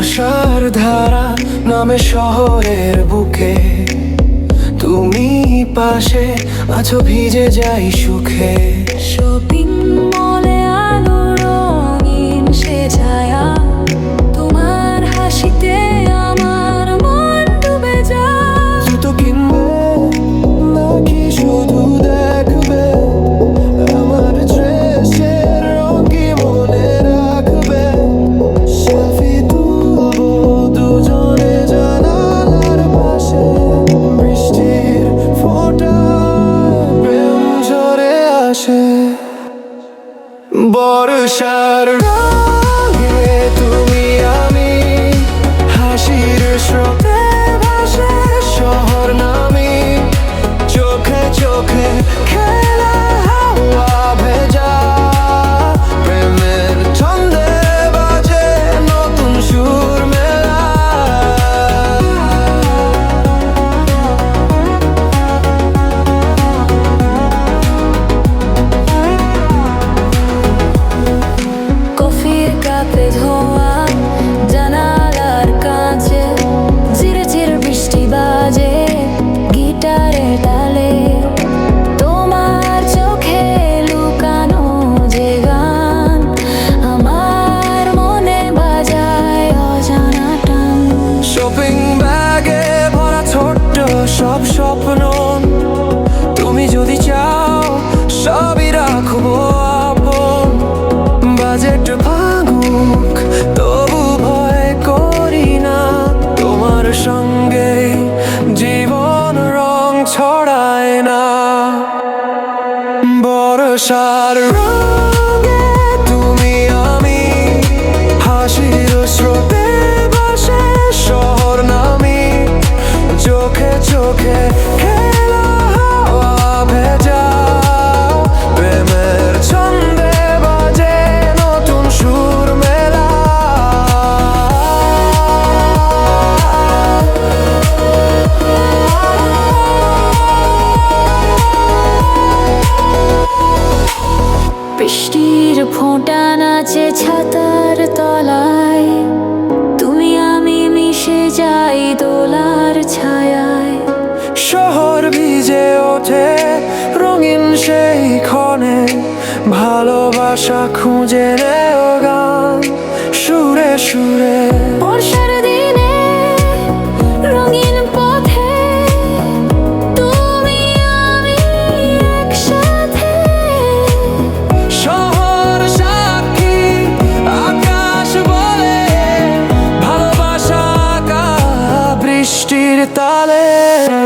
বর্ষার ধারা নামে শহরের বুকে। তুমি পাশে আছো ভিজে যাই সুখে। বর্ষার রঙে তুমি আমি হাসির স্রোতে সঙ্গে জীবন রং ছড়ায় না। বড় সার রং ছাতার তলায়, তুমি আমি মিশে যাই দোলার ছায়ায়। শহর ভিজে ওঠে রঙিন সেই ক্ষণে, ভালোবাসা খুঁজে নেয় Yeah.